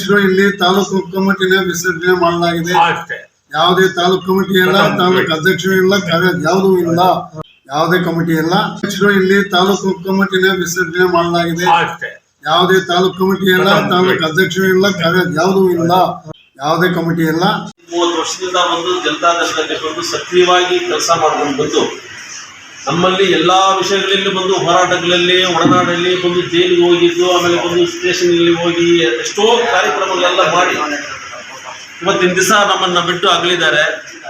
ಅಧ್ಯಕ್ಷರು ಇಲ್ಲಿ ತಾಲೂಕು ಕಮಿಟಿನ ವಿಸರ್ಜನೆ ಮಾಡಲಾಗಿದೆ. ಅಷ್ಟೇ. ಯಾವುದೇ ತಾಲೂಕು ಕಮಿಟಿ ಇಲ್ಲ ತಾಲೂಕು ಅಧ್ಯಕ್ಷರು ಇಲ್ಲ ಕಾರ್ಯ ಯಾವುದೂ ಇಲ್ಲ. ಯಾವುದೇ ಕಮಿಟಿ ಇಲ್ಲ. ಅಧ್ಯಕ್ಷರು ಇಲ್ಲಿ ತಾಲೂಕು ಕಮಿಟಿನ ವಿಸರ್ಜನೆ ಮಾಡಲಾಗಿದೆ. ಅಷ್ಟೇ. ಯಾವುದೇ ತಾಲೂಕು ಕಮಿಟಿ ಇಲ್ಲ ತಾಲೂಕು ಅಧ್ಯಕ್ಷರು ಇಲ್ಲ ಕಾರ್ಯ ಯಾವುದೂ ಇಲ್ಲ. ಯಾವುದೇ ಕಮಿಟಿ ಇಲ್ಲ. ಮೂವತ್ತು ವರ್ಷದಿಂದ ಒಂದು ಬಂದು ಸಕ್ರಿಯವಾಗಿ ಕೆಲಸ ಮಾಡಿಕೊಂಡು ಬಂದು ನಮ್ಮಲ್ಲಿ ಎಲ್ಲಾ ವಿಷಯಗಳಲ್ಲಿ ಬಂದು ಹೋರಾಟಗಳಲ್ಲಿ, ಒಡನಾಡಲ್ಲಿ ಬಂದು ಜೈಲಿಗೆ ಹೋಗಿದ್ದು, ಆಮೇಲೆ ಬಂದು ಸ್ಟೇಷನಲ್ಲಿ ಹೋಗಿ ಎಷ್ಟೋ ಕಾರ್ಯಕ್ರಮಗಳೆಲ್ಲ ಮಾಡಿ, ಇವತ್ತಿನ ದಿವಸ ನಮ್ಮನ್ನ ಬಿಟ್ಟು ಅಗಲಿದ್ದಾರೆ.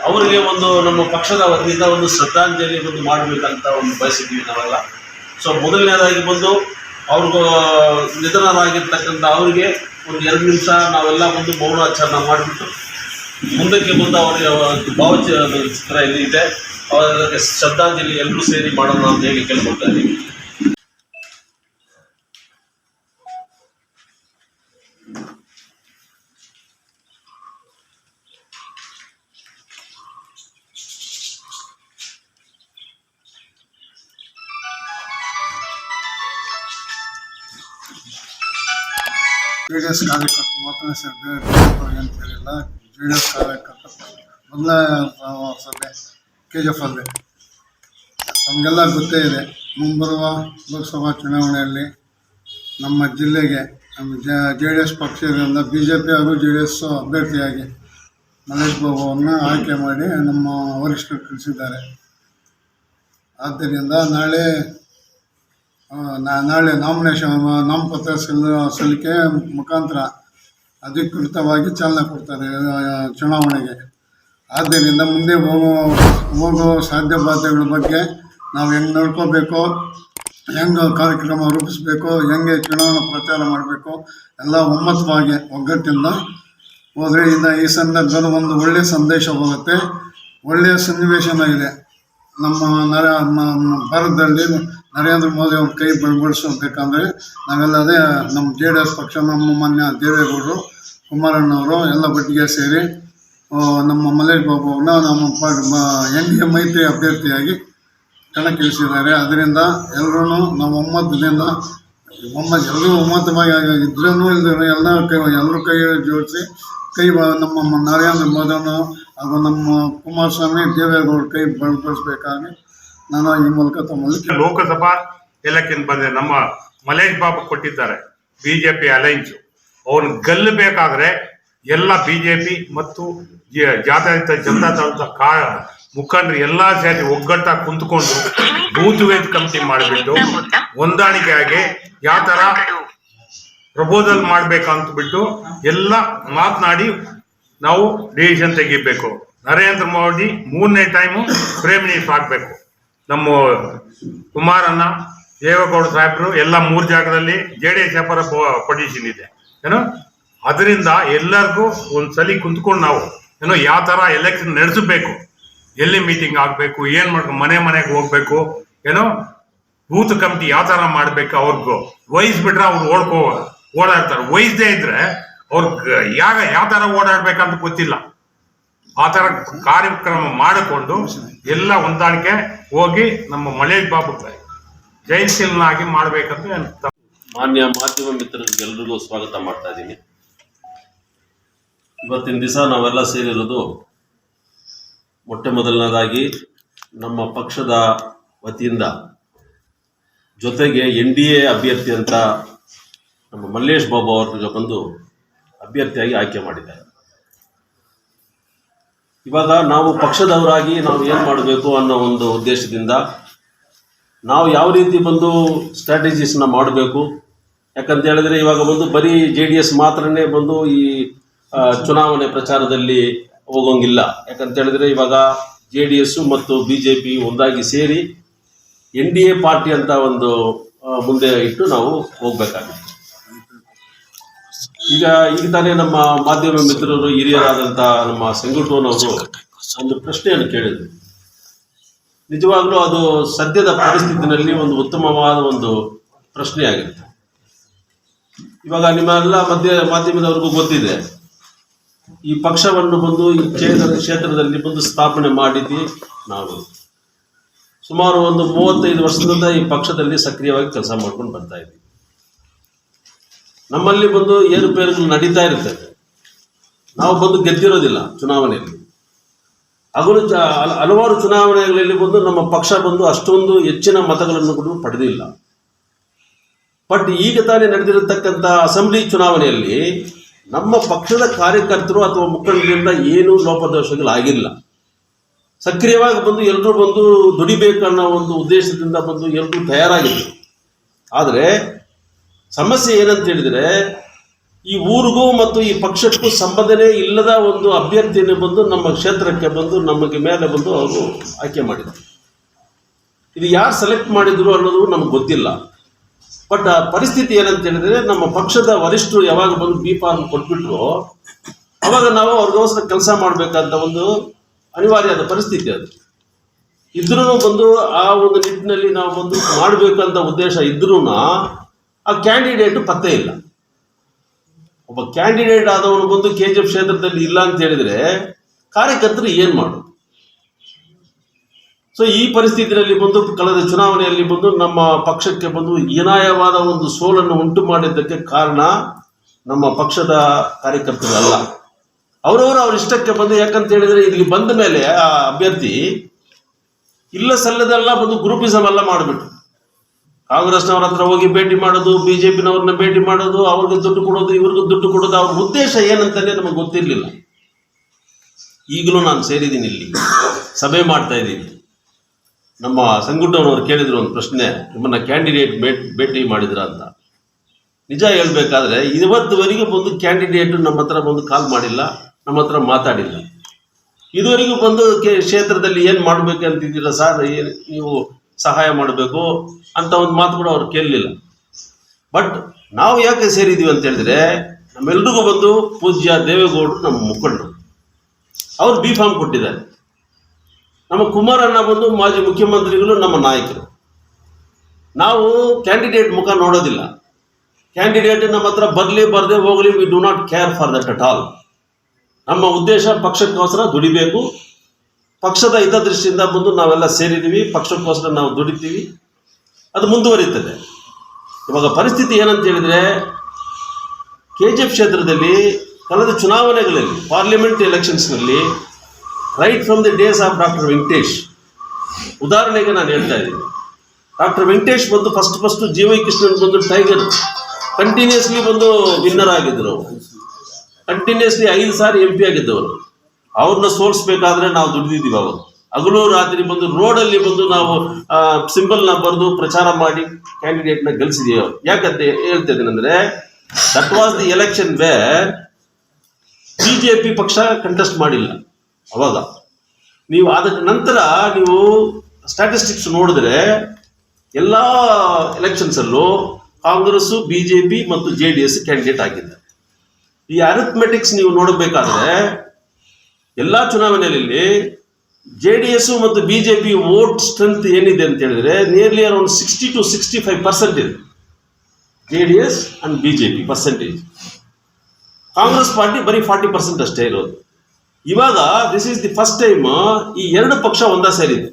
ಅವರಿಗೆ ಒಂದು ನಮ್ಮ ಪಕ್ಷದ ವತಿಯಿಂದ ಒಂದು ಶ್ರದ್ಧಾಂಜಲಿ ಬಂದು ಮಾಡಬೇಕಂತ ಒಂದು ಬಯಸಿದ್ವಿ ನಾವೆಲ್ಲ. ಸೊ ಮೊದಲನೇದಾಗಿ ಬಂದು ಅವ್ರಿಗೂ ನಿಧನರಾಗಿರ್ತಕ್ಕಂಥ ಅವರಿಗೆ ಒಂದು ಎರಡು ನಿಮಿಷ ನಾವೆಲ್ಲ ಬಂದು ಮೌನಾಚರಣೆ ಮಾಡಿಬಿಟ್ಟು, ಮುಂದಕ್ಕೆ ಬಂದು ಅವರಿಗೆ ಭಾವಚಿತ್ರ ಇಲ್ಲಿ ಇದೆ. ಅವರಿಗೆ ಶ್ರದ್ಧಾಂಜಲಿ ಎಲ್ಲರೂ ಸೇರಿ ಮಾಡೋಣ ಅಂತ ಹೇಳಿ ಕೇಳ್ಕೊಳ್ತಾ ಇದ್ದೀವಿ ಜೆ ಡಿ ಎಸ್ ಕಾರ್ಯಕರ್ತರು ಮಾತ್ರ ಬೇರೆ ಅಂತ ಹೇಳಿಲ್ಲ. ಜೆ ಡಿ ಎಸ್ ಕಾರ್ಯಕರ್ತರು ಮೊದಲ ಸಭೆ. ಕೆ ಜಿ ಎಫ್ ಅಲ್ಲಿ. ನಮಗೆಲ್ಲ ಗೊತ್ತೇ ಇದೆ. ಮುಂಬರುವ ಲೋಕಸಭಾ ಚುನಾವಣೆಯಲ್ಲಿ ನಮ್ಮ ಜಿಲ್ಲೆಗೆ ನಮ್ಮ ಜೆ ಡಿ ಎಸ್ ಪಕ್ಷದಿಂದ ಬಿ ಜೆ ಪಿ ಹಾಗೂ ಜೆ ಡಿ ಎಸ್ ಅಭ್ಯರ್ಥಿಯಾಗಿ ಮಲ್ಲೇಶ್ ಬಾಬುವನ್ನು ಆಯ್ಕೆ ಮಾಡಿ ನಮ್ಮ ವರಿಷ್ಠರು ತಿಳಿಸಿದ್ದಾರೆ. ಆದ್ದರಿಂದ ನಾಳೆ ನಾಳೆ ನಾಮಿನೇಷನ್ ನಾಮಪತ್ರ ಸಲ್ಲ ಸಲ್ಲಿಕೆ ಮುಖಾಂತರ ಅಧಿಕೃತವಾಗಿ ಚಾಲನೆ ಕೊಡ್ತಾರೆ ಚುನಾವಣೆಗೆ. ಆದ್ದರಿಂದ ಮುಂದೆ ಹೋಗುವ ಹೋಗೋ ಸಾಧ್ಯ ಬಾಧ್ಯಗಳ ಬಗ್ಗೆ ನಾವು ಹೆಂಗೆ ನಡ್ಕೋಬೇಕು, ಹೆಂಗೆ ಕಾರ್ಯಕ್ರಮ ರೂಪಿಸಬೇಕು, ಹೆಂಗೆ ಚುನಾವಣಾ ಪ್ರಚಾರ ಮಾಡಬೇಕು, ಎಲ್ಲ ಒಮ್ಮತವಾಗಿ ಒಗ್ಗಟ್ಟಿಂದ ಹೋದರೆ ಇನ್ನು ಈ ಸಂದರ್ಭದಲ್ಲಿ ಒಂದು ಒಳ್ಳೆಯ ಸಂದೇಶ ಹೋಗುತ್ತೆ. ಒಳ್ಳೆಯ ಸನ್ನಿವೇಶನ ಇದೆ. ನಮ್ಮ ನರ ಭಾರತದಲ್ಲಿ ನರೇಂದ್ರ ಮೋದಿ ಅವ್ರ ಕೈ ಬಳಬಡಿಸ್ಬೇಕಂದ್ರೆ ನಾವೆಲ್ಲ ಅದೇ ನಮ್ಮ ಜೆ ಡಿ ಎಸ್ ಪಕ್ಷ, ನಮ್ಮ ಮಾನ್ಯ ದೇವೇಗೌಡರು, ಕುಮಾರಣ್ಣವರು ಎಲ್ಲ ಒಟ್ಟಿಗೆ ಸೇರಿ ನಮ್ಮ ಮಲ್ಲೇಶ್ ಬಾಬು ಅವ್ರನ್ನ ನಮ್ಮ ಎನ್ ಡಿ ಎ ಮೈತ್ರಿ ಅಭ್ಯರ್ಥಿಯಾಗಿ ಕಣಕ್ಕಿಳಿಸಿದ್ದಾರೆ ಅದರಿಂದ ಎಲ್ಲರೂ ನಮ್ಮ ಒಮ್ಮತದಿಂದ ಒಮ್ಮತ ಎಲ್ಲರೂ ಒಮ್ಮತವಾಗಿ ಇದ್ರೂ ಇಲ್ದಿರೋ ಎಲ್ಲ ಕೈ, ಎಲ್ಲರೂ ಕೈ ಜೋಡಿಸಿ ಕೈ ನಮ್ಮ ನರೇಂದ್ರ ಮೋದಿಯನ್ನು ಹಾಗೂ ನಮ್ಮ ಕುಮಾರಸ್ವಾಮಿ ದೇವೇಗೌಡ ಕೈ ಬಲಪಡಿಸ್ಬೇಕಾಗಿ ನಾನು ಈ ಮೂಲಕ ತಮ್ಮಲ್ಲಿ ಲೋಕಸಭಾ ಎಲೆಕ್ಷನ್ ಬಂದೆ. ನಮ್ಮ ಮಲೇಶ್ ಬಾಬು ಕೊಟ್ಟಿದ್ದಾರೆ ಬಿಜೆಪಿ ಅಲೈನ್ಸ್. ಅವ್ರನ್ನ ಗೆಲ್ಲಬೇಕಾದ್ರೆ ಎಲ್ಲ ಬಿಜೆಪಿ ಮತ್ತು ಜಾತ್ಯತೀತ ಜನತಾ ದಳದ ಕಾ ಮುಖಂಡರು ಎಲ್ಲಾ ಸೇರಿ ಒಗ್ಗಟ್ಟಾಗಿ ಕುಂತ್ಕೊಂಡು ಬೂತ್ ವೇದ್ ಕಮಿಟಿ ಮಾಡಿಬಿಟ್ಟು ಹೊಂದಾಣಿಕೆಯಾಗಿ ಯಾವ ತರ ಪ್ರಪೋಸಲ್ ಮಾಡ್ಬೇಕಂತ ಬಿಟ್ಟು ಎಲ್ಲ ಮಾತನಾಡಿ ನಾವು ಡಿಸಿಷನ್ ತೆಗಿಬೇಕು. ನರೇಂದ್ರ ಮೋದಿ ಮೂರನೇ ಟೈಮು ಪ್ರೇಮ್ ಮಿನಿಸ್ಟರ್ ಆಗಬೇಕು. ನಮ್ಮ ಕುಮಾರಣ್ಣ ದೇವೇಗೌಡ ಸಾಹೇಬರು ಎಲ್ಲ ಮೂರು ಜಾಗದಲ್ಲಿ ಜೆ ಡಿ ಎಸ್ ವ್ಯಾಪಾರ ಪೊಸಿಷನ್ ಇದೆ. ಏನು? ಅದರಿಂದ ಎಲ್ಲರಿಗೂ ಒಂದ್ಸಲಿ ಕುಂತ್ಕೊಂಡು ನಾವು ಏನೋ ಯಾವ ತರ ಎಲೆಕ್ಷನ್ ನಡೆಸಬೇಕು, ಎಲ್ಲಿ ಮೀಟಿಂಗ್ ಆಗ್ಬೇಕು, ಏನ್ ಮಾಡ್ಬೇಕು, ಮನೆ ಮನೆಗೆ ಹೋಗ್ಬೇಕು, ಏನೋ ಬೂತ್ ಕಮಿಟಿ ಯಾವ ತರ ಮಾಡ್ಬೇಕು, ಅವ್ರಿಗೂ ವಹಿಸ್ಬಿಟ್ರೆ ಅವ್ರು ಓಡ್ಕೋ, ಓಡಾಡ್ತಾರೆ. ವಹಿಸದೇ ಇದ್ರೆ ಅವ್ರಿಗೆ ಯಾವ ಯಾವ ತರ ಓಡಾಡ್ಬೇಕಂತ ಗೊತ್ತಿಲ್ಲ. ಆ ತರ ಕಾರ್ಯಕ್ರಮ ಮಾಡಿಕೊಂಡು ಎಲ್ಲ ಹೊಂದಾಣಿಕೆ ಹೋಗಿ ನಮ್ಮ ಮಲೇಶ್ ಬಾಬು ಜಯಂತಿನಾಗಿ ಮಾಡ್ಬೇಕಂತ ಮಾನ್ಯ ಮಾಧ್ಯಮ ಮಿತ್ರರಿಗೆ ಎಲ್ರಿಗೂ ಸ್ವಾಗತ ಮಾಡ್ತಾ ಇದ್ದೀನಿ. ಇವತ್ತಿನ ದಿವಸ ನಾವೆಲ್ಲ ಸೇರಿರೋದು ಮೊಟ್ಟ ಮೊದಲನೇದಾಗಿ ನಮ್ಮ ಪಕ್ಷದ ವತಿಯಿಂದ. ಜೊತೆಗೆ ಎನ್ ಡಿ ಎ ಅಭ್ಯರ್ಥಿ ಅಂತ ನಮ್ಮ ಮಲ್ಲೇಶ್ ಬಾಬು ಅವ್ರಿಗೆ ಬಂದು ಅಭ್ಯರ್ಥಿಯಾಗಿ ಆಯ್ಕೆ ಮಾಡಿದ್ದಾರೆ. ಇವಾಗ ನಾವು ಪಕ್ಷದವರಾಗಿ ನಾವು ಏನು ಮಾಡಬೇಕು ಅನ್ನೋ ಒಂದು ಉದ್ದೇಶದಿಂದ ನಾವು ಯಾವ ರೀತಿ ಬಂದು ಸ್ಟ್ರಾಟಜೀಸ್ನ ಮಾಡಬೇಕು? ಯಾಕಂತ ಹೇಳಿದ್ರೆ ಇವಾಗ ಬಂದು ಬರೀ ಜೆ ಡಿ ಎಸ್ ಮಾತ್ರನೇ ಬಂದು ಈ ಚುನಾವಣೆ ಪ್ರಚಾರದಲ್ಲಿ ಹೋಗೋಂಗಿಲ್ಲ. ಯಾಕಂತ ಹೇಳಿದ್ರೆ ಇವಾಗ ಜೆ ಮತ್ತು ಬಿ ಜೆ ಒಂದಾಗಿ ಸೇರಿ ಎನ್ ಡಿ ಎ ಪಾರ್ಟಿ ಅಂತ ಒಂದು ಮುಂದೆ ಇಟ್ಟು ನಾವು ಹೋಗ್ಬೇಕಾಗುತ್ತೆ. ಈಗ ಈಗ ತಾನೇ ನಮ್ಮ ಮಾಧ್ಯಮ ಮಿತ್ರರು ಹಿರಿಯರಾದಂಥ ನಮ್ಮ ಸಂಘಟನ ಅವರು ಒಂದು ಪ್ರಶ್ನೆಯನ್ನು ಕೇಳಿದ್ರು. ನಿಜವಾಗ್ಲೂ ಅದು ಸದ್ಯದ ಪರಿಸ್ಥಿತಿನಲ್ಲಿ ಒಂದು ಉತ್ತಮವಾದ ಒಂದು ಪ್ರಶ್ನೆಯಾಗಿರುತ್ತೆ. ಇವಾಗ ನಿಮ್ಮೆಲ್ಲ ಮಧ್ಯ, ಮಾಧ್ಯಮದವ್ರಿಗೂ ಗೊತ್ತಿದೆ. ಈ ಪಕ್ಷವನ್ನು ಬಂದು ಈ ಕ್ಷೇತ್ರ ಕ್ಷೇತ್ರದಲ್ಲಿ ಬಂದು ಸ್ಥಾಪನೆ ಮಾಡಿದ್ವಿ ನಾವು. ಸುಮಾರು ಒಂದು ಮೂವತ್ತೈದು ವರ್ಷದಿಂದ ಈ ಪಕ್ಷದಲ್ಲಿ ಸಕ್ರಿಯವಾಗಿ ಕೆಲಸ ಮಾಡ್ಕೊಂಡು ಬರ್ತಾ ಇದ್ವಿ. ನಮ್ಮಲ್ಲಿ ಬಂದು ಏರುಪೇರುಗಳು ನಡೀತಾ ಇರ್ತದೆ ನಾವು ಬಂದು ಗೆದ್ದಿರೋದಿಲ್ಲ ಚುನಾವಣೆಯಲ್ಲಿ. ಹಲ- ಹಲವಾರು ಚುನಾವಣೆಗಳಲ್ಲಿ ಬಂದು ನಮ್ಮ ಪಕ್ಷ ಬಂದು ಅಷ್ಟೊಂದು ಹೆಚ್ಚಿನ ಮತಗಳನ್ನು ಕೂಡ ಪಡೆದಿಲ್ಲ. ಬಟ್ ಈಗ ತಾನೇ ನಡೆದಿರತಕ್ಕಂಥ ಅಸೆಂಬ್ಲಿ ಚುನಾವಣೆಯಲ್ಲಿ ನಮ್ಮ ಪಕ್ಷದ ಕಾರ್ಯಕರ್ತರು ಅಥವಾ ಮುಖಂಡರಿಂದ ಏನೂ ಲೋಪದೋಷಗಳಾಗಿಲ್ಲ. ಸಕ್ರಿಯವಾಗಿ ಬಂದು ಎಲ್ಲರೂ ಬಂದು ದುಡಿಬೇಕು ಅನ್ನೋ ಒಂದು ಉದ್ದೇಶದಿಂದ ಬಂದು ಎಲ್ಲರೂ ತಯಾರಾಗಿದ್ದರು ಆದರೆ ಸಮಸ್ಯೆ ಏನಂತ ಹೇಳಿದರೆ, ಈ ಊರಿಗೂ ಮತ್ತು ಈ ಪಕ್ಷಕ್ಕೂ ಸಂಬಂಧನೇ ಇಲ್ಲದ ಒಂದು ಅಭ್ಯರ್ಥಿಯನ್ನು ಬಂದು ನಮ್ಮ ಕ್ಷೇತ್ರಕ್ಕೆ ಬಂದು ನಮಗೆ ಮೇಲೆ ಬಂದು ಅವರು ಆಯ್ಕೆ ಮಾಡಿದರು. ಇದು ಯಾರು ಸೆಲೆಕ್ಟ್ ಮಾಡಿದ್ರು ಅನ್ನೋದು ನಮ್ಗೆ ಗೊತ್ತಿಲ್ಲ. ಬಟ್ ಆ, ಪರಿಸ್ಥಿತಿ ಏನಂತ ಹೇಳಿದ್ರೆ ನಮ್ಮ ಪಕ್ಷದ ವರಿಷ್ಠರು ಯಾವಾಗ ಬಂದು ಬಿ ಫಾರ್ಮ್ ಕೊಟ್ಬಿಟ್ರು, ಅವಾಗ ನಾವು ಅವ್ರಿಗೋಸ್ಕರ ಕೆಲಸ ಮಾಡಬೇಕಂತ ಒಂದು ಅನಿವಾರ್ಯದ ಪರಿಸ್ಥಿತಿ ಅದು. ಇದ್ರೂ ಬಂದು ಆ ಒಂದು ನಿಟ್ಟಿನಲ್ಲಿ ನಾವು ಬಂದು ಮಾಡಬೇಕಂತ ಉದ್ದೇಶ ಇದ್ರೂ ಆ ಕ್ಯಾಂಡಿಡೇಟ್ ಪತ್ತೆ ಇಲ್ಲ. ಒಬ್ಬ ಕ್ಯಾಂಡಿಡೇಟ್ ಆದವನು ಬಂದು ಕೆ ಜಿ ಎಫ್ ಕ್ಷೇತ್ರದಲ್ಲಿ ಇಲ್ಲ ಅಂತ ಹೇಳಿದ್ರೆ ಕಾರ್ಯಕರ್ತರು ಏನು ಮಾಡೋದು? ಸೊ ಈ ಪರಿಸ್ಥಿತಿಯಲ್ಲಿ ಬಂದು ಕಳೆದ ಚುನಾವಣೆಯಲ್ಲಿ ಬಂದು ನಮ್ಮ ಪಕ್ಷಕ್ಕೆ ಬಂದು ಹೀನಾಯವಾದ ಒಂದು ಸೋಲನ್ನು ಉಂಟು ಮಾಡಿದ್ದಕ್ಕೆ ಕಾರಣ ನಮ್ಮ ಪಕ್ಷದ ಕಾರ್ಯಕರ್ತರಲ್ಲ. ಅವರವರು ಅವ್ರ ಇಷ್ಟಕ್ಕೆ ಬಂದು ಯಾಕಂತ ಹೇಳಿದ್ರೆ ಇಲ್ಲಿ ಬಂದ ಮೇಲೆ ಆ ಅಭ್ಯರ್ಥಿ ಇಲ್ಲ ಸಲ್ಲದೆಲ್ಲ ಬಂದು ಗ್ರೂಪಿಸಮ್ ಎಲ್ಲ ಮಾಡಿಬಿಟ್ರು. ಕಾಂಗ್ರೆಸ್ನವ್ರ ಹತ್ರ ಹೋಗಿ ಭೇಟಿ ಮಾಡೋದು, ಬಿಜೆಪಿನವ್ರನ್ನ ಭೇಟಿ ಮಾಡೋದು, ಅವ್ರಿಗೆ ದುಡ್ಡು ಕೊಡೋದು, ಇವ್ರಿಗೆ ದುಡ್ಡು ಕೊಡೋದು, ಅವ್ರ ಉದ್ದೇಶ ಏನಂತಾನೆ ನಮಗೆ ಗೊತ್ತಿರಲಿಲ್ಲ. ಈಗಲೂ ನಾನು ಸೇರಿದ್ದೀನಿ ಇಲ್ಲಿ. ಸಭೆ ಮಾಡ್ತಾ ಇದ್ದೀನಿ. ನಮ್ಮ ಸಂಗುಟನವರು ಕೇಳಿದ್ರು ಒಂದು ಪ್ರಶ್ನೆ, ನಿಮ್ಮನ್ನ ಕ್ಯಾಂಡಿಡೇಟ್ ಭೇಟಿ ಮಾಡಿದ್ರ ಅಂತ? ನಿಜ ಹೇಳ್ಬೇಕಾದ್ರೆ, ಇವತ್ತುವರೆಗೂ ಬಂದು ಕ್ಯಾಂಡಿಡೇಟ್ ನಮ್ಮ ಹತ್ರ ಬಂದು ಕಾಲ್ ಮಾಡಿಲ್ಲ, ನಮ್ಮ ಹತ್ರ ಮಾತಾಡಿಲ್ಲ. ಇದುವರೆಗೂ ಬಂದು ಕೆ, ಕ್ಷೇತ್ರದಲ್ಲಿ ಏನು ಮಾಡಬೇಕು ಅಂತಿದ್ದೀರ ಸರ್? ನೀವು ಸಹಾಯ ಮಾಡಬೇಕು ಅಂತ ಒಂದು ಮಾತು ಕೂಡ ಅವ್ರು ಕೇಳಲಿಲ್ಲ. ಬಟ್ ನಾವು ಯಾಕೆ ಸೇರಿದ್ದೀವಿ ಅಂತ ಹೇಳಿದ್ರೆ, ನಮ್ಮೆಲ್ರಿಗೂ ಬಂದು ಪೂಜ್ಯ ದೇವೇಗೌಡರು ನಮ್ಮ ಮುಖಂಡರು. ಅವ್ರು ಬಿ ಫಾರ್ಮ್ ಕೊಟ್ಟಿದ್ದಾರೆ. ನಮ್ಮ ಕುಮಾರಣ್ಣ ಬಂದು ಮಾಜಿ ಮುಖ್ಯಮಂತ್ರಿಗಳು ನಮ್ಮ ನಾಯಕರು. ನಾವು ಕ್ಯಾಂಡಿಡೇಟ್ ಮುಖ ನೋಡೋದಿಲ್ಲ. ಕ್ಯಾಂಡಿಡೇಟ್ ನಮ್ಮ ಹತ್ರ ಬರಲಿ ಬರದೆ ಹೋಗಲಿ we do not care for that at all ನಮ್ಮ ಉದ್ದೇಶ ಪಕ್ಷಕ್ಕೋಸ್ಕರ ದುಡಿಬೇಕು. ಪಕ್ಷದ ಹಿತದೃಷ್ಟಿಯಿಂದ ಬಂದು ನಾವೆಲ್ಲ ಸೇರಿದ್ದೀವಿ, ಪಕ್ಷಕ್ಕೋಸ್ಕರ ನಾವು ದುಡಿತೀವಿ. ಅದು ಮುಂದುವರಿತದೆ ಇವಾಗ ಪರಿಸ್ಥಿತಿ ಏನಂತ ಹೇಳಿದ್ರೆ, ಕೆ ಜಿ ಎಫ್ ಕ್ಷೇತ್ರದಲ್ಲಿ ಕಳೆದ ಚುನಾವಣೆಗಳಲ್ಲಿ parliament ಎಲೆಕ್ಷನ್ಸ್ನಲ್ಲಿ right from the days of doctor Venkatesh ಉದಾಹರಣೆಗೆ ನಾನು ಹೇಳ್ತಾ ಇದ್ದೀನಿ. ಡಾಕ್ಟರ್ ವೆಂಕಟೇಶ್ ಬಂದು first first G Y Krishnan ಬಂದು ಟೈಗರ್ ಕಂಟಿನ್ಯೂಸ್ಲಿ ಬಂದು ವಿನ್ನರ್ ಆಗಿದ್ದರು ಕಂಟಿನ್ಯೂಸ್ಲಿ ಐದು ಸಾರಿ ಎಂ ಪಿ ಆಗಿದ್ದವರು. ಅವ್ರನ್ನ ಸೋಲಿಸ್ಬೇಕಾದ್ರೆ ನಾವು ದುಡಿದಿದ್ದೀವಿ ಅವರು. ಹಗಲು ರಾತ್ರಿ ಬಂದು ರೋಡಲ್ಲಿ ಬಂದು ನಾವು ಸಿಂಬಲ್ನ ಬರೆದು ಪ್ರಚಾರ ಮಾಡಿ ಕ್ಯಾಂಡಿಡೇಟ್ನ ಗೆಲ್ಸಿದೀವಿ ಅವರು. ಯಾಕಂತ ಹೇಳ್ತಾ that was the election where B J P ಪಕ್ಷ ಕಂಟೆಸ್ಟ್ ಮಾಡಿಲ್ಲ. ಅವಾಗ. ನೀವು ಅದಕ್ಕೆ ನಂತರ ನೀವು ಸ್ಟ್ಯಾಟಿಸ್ಟಿಕ್ಸ್ ನೋಡಿದ್ರೆ ಎಲ್ಲ ಎಲೆಕ್ಷನ್ಸಲ್ಲೂ ಕಾಂಗ್ರೆಸ್ಸು ಬಿ ಜೆ ಪಿ ಮತ್ತು ಜೆ ಡಿ ಎಸ್ ಕ್ಯಾಂಡಿಡೇಟ್ ಆಗಿದ್ದಾರೆ. ಈ ಅರಿಥ್ಮೆಟಿಕ್ಸ್ ನೀವು ನೋಡಬೇಕಾದ್ರೆ ಎಲ್ಲ ಚುನಾವಣೆಯಲ್ಲಿ ಜೆ ಡಿ ಎಸ್ ಮತ್ತು B J P vote strength ಏನಿದೆ ಅಂತ ಹೇಳಿದ್ರೆ nearly around sixty to sixty five percent ಇದೆ. J D S and B J P percentage Congress party ಬರೀ ಫಾರ್ಟಿ ಪರ್ಸೆಂಟ್ ಅಷ್ಟೇ ಇರೋದು. ಇವಾಗ this is the first time ಈ ಎರಡು ಪಕ್ಷ ಒಂದಾ ಸೇರಿದೆ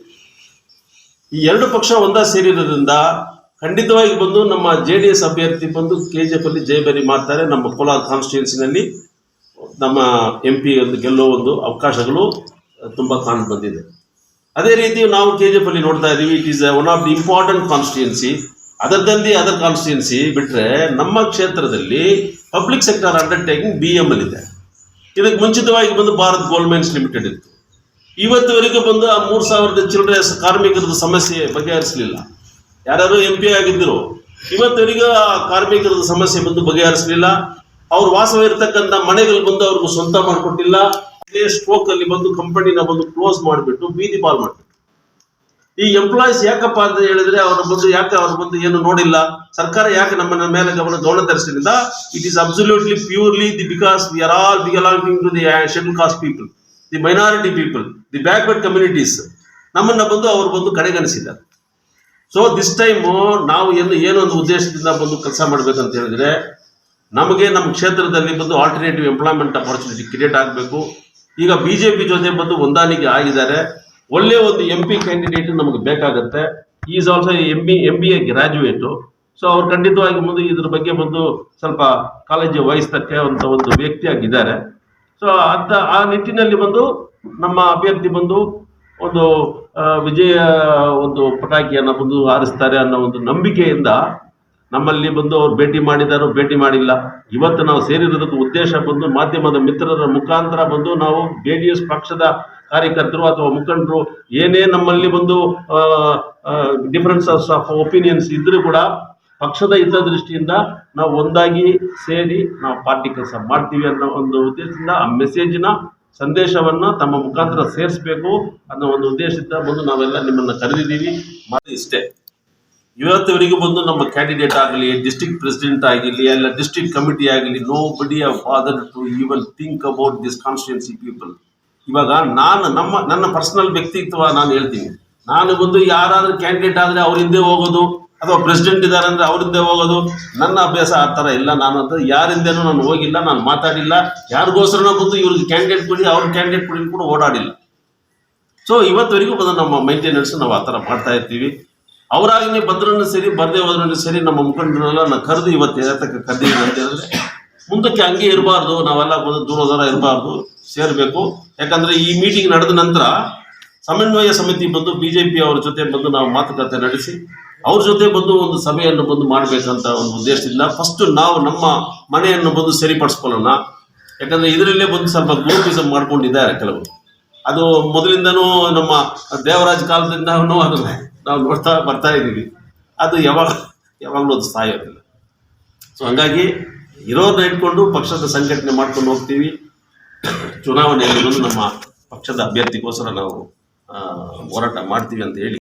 ಈ ಎರಡು ಪಕ್ಷ ಒಂದಾ ಸೇರಿರೋದ್ರಿಂದ ಖಂಡಿತವಾಗಿ ಬಂದು ನಮ್ಮ ಜೆ ಡಿ ಎಸ್ ಅಭ್ಯರ್ಥಿ ಬಂದು ಕೆ ಜಿ ಎಫ್ ಅಲ್ಲಿ ಜಯಬೇರಿ ಮಾಡ್ತಾರೆ. ನಮ್ಮ ಕೋಲಾರ ಕಾನ್ಸ್ಟಿಟ್ಯೂನ್ಸಿನಲ್ಲಿ ನಮ್ಮ ಎಂ ಪಿ ಒಂದು ಗೆಲ್ಲೋ ಒಂದು ಅವಕಾಶಗಳು ತುಂಬ ಕಾಣ್ ಬಂದಿದೆ. ಅದೇ ರೀತಿ ನಾವು ಕೆ ಜಿ ಎಫ್ ಅಲ್ಲಿ ನೋಡ್ತಾ ಇದ್ದೀವಿ. It is one of the important constituency other than the other constituency ಬಿಟ್ರೆ ನಮ್ಮ ಕ್ಷೇತ್ರದಲ್ಲಿ public sector undertaking B M ಅಲ್ಲಿ ಇದೆ. ಇದಕ್ಕೆ ಮುಂಚಿತವಾಗಿ ಬಂದು ಭಾರತ್ ಗೋಲ್ಮೆನ್ಸ್ ಲಿಮಿಟೆಡ್ ಇತ್ತು. ಇವತ್ತುವರೆಗೂ ಬಂದು ಆ ಮೂರು ಸಾವಿರದ ಚಿಲ್ಲರೆ ಕಾರ್ಮಿಕರದ ಸಮಸ್ಯೆ ಬಗೆಹರಿಸಲಿಲ್ಲ. ಯಾರ್ಯಾರು ಎಂ ಪಿ ಆಗಿದ್ದರು, ಇವತ್ತುವರೆಗೂ ಆ ಕಾರ್ಮಿಕರದ ಸಮಸ್ಯೆ ಬಂದು ಬಗೆಹರಿಸಲಿಲ್ಲ. ಅವ್ರು ವಾಸವಿರ್ತಕ್ಕಂಥ ಮನೆಗಳು ಬಂದು ಅವ್ರಿಗೂ ಸ್ವಂತ ಮಾಡಿಕೊಟ್ಟಿಲ್ಲ. ಅದೇ ಸ್ಟ್ರೋಕ್ ಅಲ್ಲಿ ಬಂದು ಕಂಪನಿನ ಬಂದು ಕ್ಲೋಸ್ ಮಾಡಿಬಿಟ್ಟು ಬೀದಿ ಪಾಲ್ ಮಾಡಿಬಿಟ್ಟು ಈ ಎಂಪ್ಲಾಯೀಸ್ ಯಾಕಪ್ಪ ಅಂತ ಹೇಳಿದ್ರೆ ಅವರ ಬಂದು ಯಾಕೆ ಅವ್ರ ಬಂದು ಏನು ನೋಡಿಲ್ಲ? ಸರ್ಕಾರ ಯಾಕೆ ನಮ್ಮ ಮೇಲೆ ಗಮನ ಗಮನ ತರಿಸಲಿಲ್ಲ it is absolutely purely the because we are all belonging to the schedule caste people the minority people the backward communities ನಮ್ಮನ್ನ ಬಂದು ಅವ್ರು ಬಂದು ಕಡೆಗಣಿಸಿದ್ದಾರೆ. ಸೊ ದಿಸ್ ಟೈಮು ನಾವು ಏನು ಏನೊಂದು ಉದ್ದೇಶದಿಂದ ಬಂದು ಕೆಲಸ ಮಾಡ್ಬೇಕಂತ ಹೇಳಿದ್ರೆ ನಮಗೆ ನಮ್ಮ ಕ್ಷೇತ್ರದಲ್ಲಿ ಬಂದು ಆಲ್ಟರ್ನೇಟಿವ್ ಎಂಪ್ಲಾಯ್ಮೆಂಟ್ ಅಪರ್ಚುನಿಟಿ ಕ್ರಿಯೇಟ್ ಆಗಬೇಕು. ಈಗ ಬಿ ಜೆ ಪಿ ಜೊತೆ ಬಂದು ಹೊಂದಾಣಿಕೆ ಆಗಿದ್ದಾರೆ. ಒಳ್ಳೆಯ ಒಂದು ಎಂ ಪಿ ಕ್ಯಾಂಡಿಡೇಟ್ ನಮಗೆ ಬೇಕಾಗುತ್ತೆ. Is also M B M B A graduate so ಅವ್ರು ಖಂಡಿತವಾಗಿ ಮುಂದೆ ಇದ್ರ ಬಗ್ಗೆ ಬಂದು ಸ್ವಲ್ಪ ಕಾಳಜಿ ವಹಿಸ್ತಕ್ಕೆ ಅಂತ ಒಂದು ವ್ಯಕ್ತಿಯಾಗಿದ್ದಾರೆ. ಸೊ ಅಂತ ಆ ನಿಟ್ಟಿನಲ್ಲಿ ಬಂದು ನಮ್ಮ ಅಭ್ಯರ್ಥಿ ಬಂದು ಒಂದು ವಿಜಯ ಒಂದು ಪಟಾಕಿಯನ್ನು ಬಂದು ಹಾರಿಸ್ತಾರೆ ಅನ್ನೋ ಒಂದು ನಂಬಿಕೆಯಿಂದ ನಮ್ಮಲ್ಲಿ ಬಂದು ಅವ್ರು ಭೇಟಿ ಮಾಡಿದಾರೋ ಭೇಟಿ ಮಾಡಿಲ್ಲ. ಇವತ್ತು ನಾವು ಸೇರಿರೋದಕ್ಕೆ ಉದ್ದೇಶ ಬಂದು ಮಾಧ್ಯಮದ ಮಿತ್ರರ ಮುಖಾಂತರ ಬಂದು ನಾವು ಜೆ ಪಕ್ಷದ ಕಾರ್ಯಕರ್ತರು ಅಥವಾ ಮುಖಂಡರು ಏನೇ ನಮ್ಮಲ್ಲಿ ಒಂದು ಡಿಫರೆನ್ಸಸ್ ಆಫ್ ಒಪಿನಿಯನ್ಸ್ ಇದ್ರೂ ಕೂಡ ಪಕ್ಷದ ಹಿತದೃಷ್ಟಿಯಿಂದ ನಾವು ಒಂದಾಗಿ ಸೇರಿ ನಾವು ಪಾರ್ಟಿ ಕೆಲಸ ಮಾಡ್ತೀವಿ ಅನ್ನೋ ಒಂದು ಉದ್ದೇಶದಿಂದ ಆ ಮೆಸೇಜಿನ ಸಂದೇಶವನ್ನ ತಮ್ಮ ಮುಖಾಂತರ ಸೇರಿಸಬೇಕು ಅನ್ನೋ ಒಂದು ಉದ್ದೇಶದಿಂದ ಬಂದು ನಾವೆಲ್ಲ ನಿಮ್ಮನ್ನು ಕರೆದಿದ್ದೀವಿ. ಮಾಡಿ ಇಷ್ಟೇ, ಇವತ್ತವರೆಗೂ ಬಂದು ನಮ್ಮ ಕ್ಯಾಂಡಿಡೇಟ್ ಆಗಲಿ ಡಿಸ್ಟ್ರಿಕ್ಟ್ ಪ್ರೆಸಿಡೆಂಟ್ ಆಗಿರಲಿ ಅಲ್ಲ ಡಿಸ್ಟ್ರಿಕ್ಟ್ ಕಮಿಟಿ ಆಗಲಿ nobody father to even think about this constituency people ಇವಾಗ ನಾನು ನಮ್ಮ, ನನ್ನ ಪರ್ಸನಲ್ ವ್ಯಕ್ತಿತ್ವ ನಾನು ಹೇಳ್ತೀನಿ. ನಾನು ಬಂದು ಯಾರಾದ್ರೂ ಕ್ಯಾಂಡಿಡೇಟ್ ಆದರೆ ಅವ್ರ ಹಿಂದೆ ಹೋಗೋದು, ಅಥವಾ ಪ್ರೆಸಿಡೆಂಟ್ ಇದ್ದಾರೆ ಅಂದ್ರೆ ಅವ್ರ ಹಿಂದೆ ಹೋಗೋದು, ನನ್ನ ಅಭ್ಯಾಸ ಆ ಥರ ಇಲ್ಲ. ನಾನು ಅಂತ ಯಾರಿಂದೇನೂ ನಾನು ಹೋಗಿಲ್ಲ, ನಾನು ಮಾತಾಡಿಲ್ಲ. ಯಾರಿಗೋಸ್ಕರ ಬಂದು ಇವ್ರಿಗೆ ಕ್ಯಾಂಡಿಡೇಟ್ ಕೊಡಿ, ಅವ್ರ ಕ್ಯಾಂಡಿಡೇಟ್ ಕೊಡಿ ಕೂಡ ಓಡಾಡಿಲ್ಲ. ಸೊ ಇವತ್ತುವರೆಗೂ ಬಂದು ನಮ್ಮ ಮೈಂಟೆನೆನ್ಸ್ ನಾವು ಆ ಥರ ಮಾಡ್ತಾ ಇರ್ತೀವಿ. ಅವರಾಗಿನೇ ಬಂದ್ರೂ ಸರಿ, ಬರ್ದೇ ಹೋದ್ರೂ ಸರಿ, ನಮ್ಮ ಮುಖಂಡರನ್ನೆಲ್ಲ ನಾನು ಕರೆದು ಇವತ್ತು ಏತಕ್ಕೆ ಕರೆದಿದ್ದೀನಿ ಅಂತ ಹೇಳಿದ್ರೆ ಮುಂದಕ್ಕೆ ಹಂಗೆ ಇರಬಾರ್ದು, ನಾವೆಲ್ಲ ಬಂದು ದೂರ ದೂರ ಇರಬಾರ್ದು, ಸೇರಬೇಕು. ಯಾಕಂದ್ರೆ ಈ ಮೀಟಿಂಗ್ ನಡೆದ ನಂತರ ಸಮನ್ವಯ ಸಮಿತಿ ಬಂದು ಬಿಜೆಪಿ ಅವರ ಜೊತೆ ಬಂದು ನಾವು ಮಾತುಕತೆ ನಡೆಸಿ, ಅವ್ರ ಜೊತೆ ಬಂದು ಒಂದು ಸಭೆಯನ್ನು ಬಂದು ಮಾಡಬೇಕಂತ ಒಂದು ಉದ್ದೇಶದಿಂದ ಫಸ್ಟ್ ನಾವು ನಮ್ಮ ಮನೆಯನ್ನು ಬಂದು ಸರಿಪಡಿಸ್ಕೊಳ್ಳೋಣ. ಯಾಕಂದ್ರೆ ಇದರಲ್ಲೇ ಬಂದು ಸ್ವಲ್ಪ ಗ್ರೂಪಿಸಮ್ ಮಾಡ್ಕೊಂಡಿದ್ದಾರೆ ಕೆಲವರು. ಅದು ಮೊದಲಿಂದನೂ ನಮ್ಮ ದೇವರಾಜ್ ಕಾಲದಿಂದ ಅದನ್ನ ನಾವು ನೋಡ್ತಾ ಬರ್ತಾ ಇದ್ದೀವಿ. ಅದು ಯಾವಾಗ ಯಾವಾಗಲೂ ಅದು ಸಾಯೋದಿಲ್ಲ. ಸೊ ಹಂಗಾಗಿ ಇರೋದನ್ನ ಇಟ್ಕೊಂಡು ಪಕ್ಷದ ಸಂಘಟನೆ ಮಾಡ್ಕೊಂಡು ಹೋಗ್ತೀವಿ. ಚುನಾವಣೆಯಲ್ಲಿ ನಮ್ಮ ಪಕ್ಷದ ಅಭ್ಯರ್ಥಿಗೋಸ್ಕರ ನಾವು ಹೋರಾಟ ಮಾಡ್ತೀವಿ ಅಂತ ಹೇಳಿ.